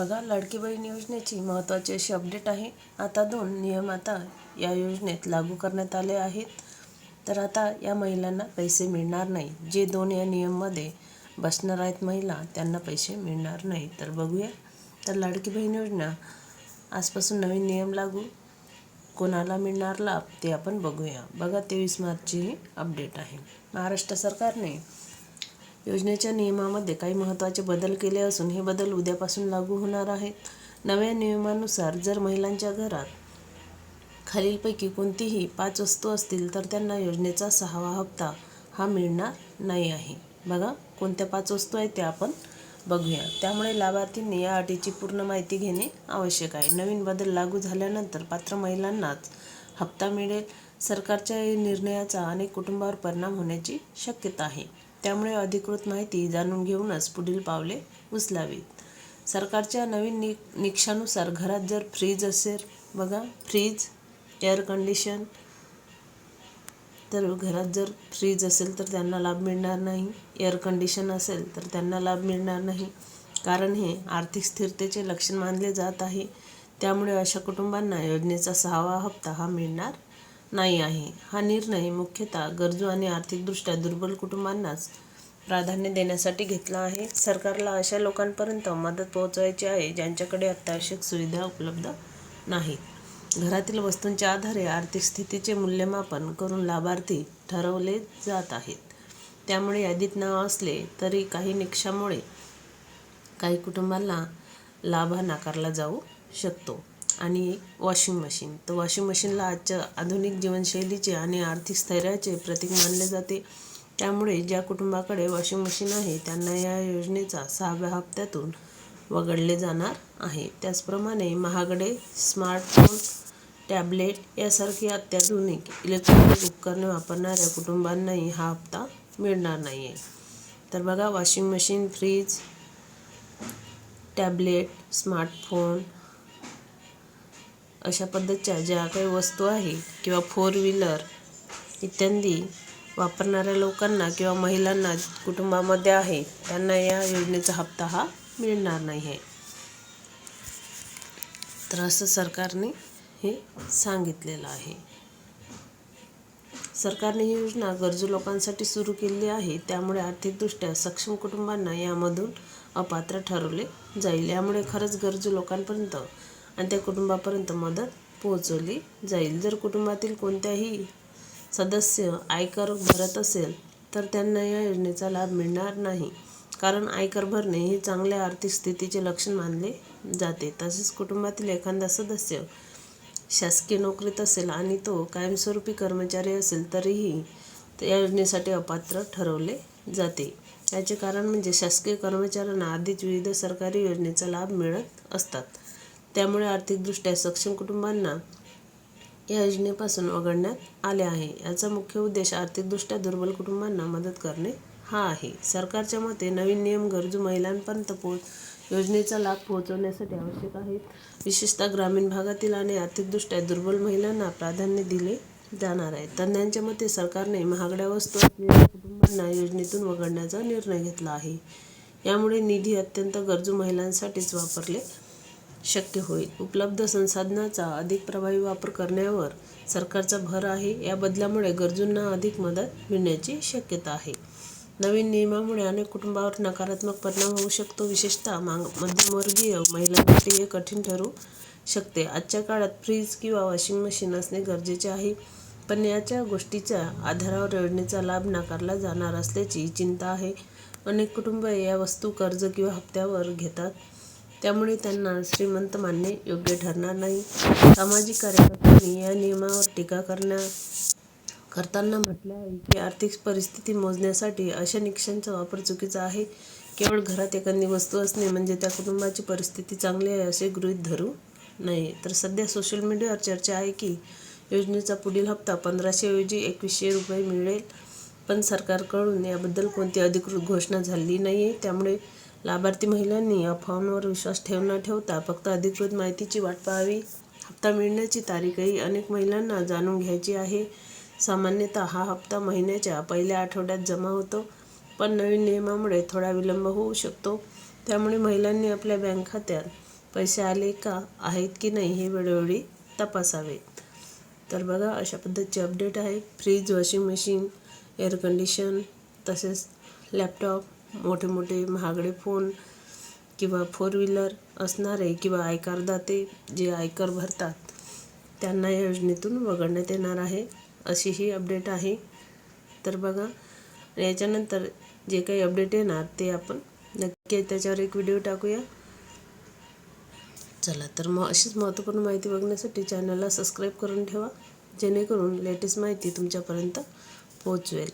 बघा लाडकी बहीण योजनेची महत्त्वाची अशी अपडेट आहे. आता दोन नियम आता या योजनेत लागू करण्यात आले आहेत. तर आता या महिलांना पैसे मिळणार नाही. जे दोन या नियममध्ये बसणार आहेत महिला त्यांना पैसे मिळणार नाही. तर बघूया. तर लाडकी बहीण योजना आजपासून नवीन नियम लागू. कोणाला मिळणार लाभ ते आपण बघूया. बघा तेवीस मार्चची ही अपडेट आहे. महाराष्ट्र सरकारने योजनेच्या नियमामध्ये काही महत्त्वाचे बदल केले असून हे बदल उद्यापासून लागू होणार आहेत. नव्या नियमानुसार जर महिलांच्या घरात खालीलपैकी कोणतीही पाच वस्तू असतील तर त्यांना योजनेचा सहावा हप्ता हा मिळणार नाही आहे. बघा कोणत्या पाच वस्तू आहेत त्या आपण बघूया. त्यामुळे लाभार्थींनी या अटीची पूर्ण माहिती घेणे आवश्यक आहे. नवीन बदल लागू झाल्यानंतर पात्र महिलांनाच हप्ता मिळेल. सरकारच्या या निर्णयाचा अनेक कुटुंबावर परिणाम होण्याची शक्यता आहे. त्यामुळे अधिकृत माहिती जाणून घेऊनच पुढील पावले उचलावीत. सरकारच्या नवीन नि निकषानुसार घरात जर फ्रीज असेल बघा फ्रीज एअर कंडिशन तर घरात जर फ्रीज असेल तर त्यांना लाभ मिळणार नाही. एअर कंडिशन असेल तर त्यांना लाभ मिळणार नाही. कारण हे आर्थिक स्थिरतेचे लक्षण मानले जात आहे. त्यामुळे अशा कुटुंबांना योजनेचा सहावा हप्ता हा मिळणार नाही आहे. हा निर्णय मुख्यतः गरजू आणि आर्थिकदृष्ट्या दुर्बल कुटुंबांनाच प्राधान्य देण्यासाठी घेतला आहे. सरकारला अशा लोकांपर्यंत मदत पोहोचवायची आहे ज्यांच्याकडे अत्यावश्यक सुविधा उपलब्ध नाहीत घरातील वस्तूंच्या आधारे आर्थिक स्थितीचे मूल्यमापन करून लाभार्थी ठरवले जात आहेत. त्यामुळे यादीत नाव असले तरी काही निकषामुळे काही कुटुंबांना लाभ नाकारला जाऊ शकतो. आणि वॉशिंग मशीन तर वॉशिंग मशीनला आजच्या आधुनिक जीवनशैलीचे आणि आर्थिक स्थैर्याचे प्रतीक मानले जाते. त्यामुळे ज्या कुटुंबाकडे वॉशिंग मशीन आहे त्यांना या योजनेचा सहाव्या हप्त्यातून वगळले जाणार आहे. त्याचप्रमाणे महागडे स्मार्टफोन टॅबलेट यासारखी अत्याधुनिक इलेक्ट्रॉनिक उपकरणे वापरणाऱ्या कुटुंबांनाही हा हप्ता मिळणार नाही आहे तर बघा washing machine fridge tablet smartphone अशा पद्धतीच्या ज्या काही वस्तू आहे किंवा फोर व्हीलर इत्यादी वापरणाऱ्या लोकांना किंवा महिलांना कुटुंबामध्ये आहे त्यांना या योजनेचा हप्ता हा मिळणार नाही आहे. तर असं सरकारने हे सांगितलेलं आहे. सरकारने ही योजना गरजू लोकांसाठी सुरू केली आहे त्यामुळे आर्थिकदृष्ट्या सक्षम कुटुंबांना यामधून अपात्र ठरवले जाईल. यामुळे खरंच गरजू लोकांपर्यंत आणि त्या कुटुंबापर्यंत मदत पोहोचवली जाईल. जर कुटुंबातील कोणत्याही सदस्य आयकर भरत असेल तर त्यांना या योजनेचा लाभ मिळणार नाही. कारण आयकर भरणे हे चांगल्या आर्थिक स्थितीचे लक्षण मानले जाते. तसेच कुटुंबातील एखादा सदस्य शासकीय नोकरीत असेल आणि तो कायमस्वरूपी कर्मचारी असेल तरीही या योजनेसाठी अपात्र ठरवले जाते. याचे कारण म्हणजे शासकीय कर्मचाऱ्यांना आधीच विविध सरकारी योजनेचा लाभ मिळत असतात. त्यामुळे आर्थिकदृष्ट्या सक्षम कुटुंबांना या योजनेपासून वगळण्यात आले आहे. याचा मुख्य उद्देश आर्थिकदृष्ट्या दुर्बल कुटुंबांना मदत करणे हा आहे. सरकारच्या मते नवीन नियम गरजू महिलांपर्यंत पोहोच योजनेचा लाभ पोहोचवण्यासाठी आवश्यक आहेत. विशेषतः ग्रामीण भागातील आणि आर्थिकदृष्ट्या दुर्बल महिलांना प्राधान्य दिले जाणार आहे. तज्ज्ञांच्या मते सरकारने महागड्या वस्तू असलेल्या कुटुंबांना योजनेतून वगळण्याचा निर्णय घेतला आहे. यामुळे निधी अत्यंत गरजू महिलांसाठीच वापरले शक्य होईल. उपलब्ध संसाधनाचा अधिक प्रभावी वापर करण्यावर सरकारचा भर आहे. या बदलामुळे गरजूंना अधिक मदत मिळण्याची शक्यता आहे. नवीन नियमामुळे अनेक कुटुंबावर नकारात्मक परिणाम होऊ शकतो. विशेषतः मांग मध्यमवर्गीय महिलांसाठी हे कठीण ठरू शकते. आजच्या काळात फ्रीज किंवा वॉशिंग मशीन असणे गरजेचे आहे. पण याच्या गोष्टीच्या आधारावर योजनेचा लाभ नाकारला जाणार असल्याची चिंता आहे. अनेक कुटुंब या वस्तू कर्ज किंवा हप्त्यावर घेतात. त्यामुळे त्यांना श्रीमंत मानणे योग्य ठरणार नाही. सामाजिक कार्यकर्त्यांनी या नियमावर टीका करण्या करताना म्हटलं आहे की आर्थिक परिस्थिती मोजण्यासाठी अशा निकषांचा वापर चुकीचा आहे. केवळ घरात एखादी वस्तू असणे म्हणजे त्या कुटुंबाची परिस्थिती चांगली आहे असे गृहीत धरू नये. तर सध्या सोशल मीडियावर चर्चा आहे की योजनेचा पुढील हप्ता पंधराशेऐवजी एकवीसशे रुपये मिळेल. पण सरकारकडून याबद्दल कोणती अधिकृत घोषणा झाली नाही आहे त्यामुळे लाभार्थी महिलांनी अफवांवर विश्वास ठेव न ठेवता फक्त अधिकृत माहितीची वाट पाहावी. हप्ता मिळण्याची तारीखही अनेक महिलांना जाणून घ्यायची आहे. सामान्यतः हा हप्ता महिन्याच्या पहिल्या आठवड्यात जमा होतो पण नवीन नियमामुळे थोडा विलंब होऊ शकतो. त्यामुळे महिलांनी आपल्या बँक खात्यात पैसे आले का आहेत की नाही हे वेळोवेळी तपासावे. तर बघा अशा पद्धतीचे अपडेट आहे. Fridge washing machine air condition तसेच लॅपटॉप मोठे मोठे महागडे फोन किंवा फोर व्हीलर असणारे किंवा आयकारदाते जे आयकर भरतात त्यांना या योजनेतून वगळण्यात येणार आहे अशी ही अपडेट आहे. तर बघा याच्यानंतर जे काही अपडेट येणार ते आपण नक्की त्याच्यावर एक व्हिडिओ टाकूया. चला तर मग अशीच महत्त्वपूर्ण माहिती बघण्यासाठी चॅनलला सबस्क्राईब करून ठेवा जेणेकरून लेटेस्ट माहिती तुमच्यापर्यंत पोहोचवेल.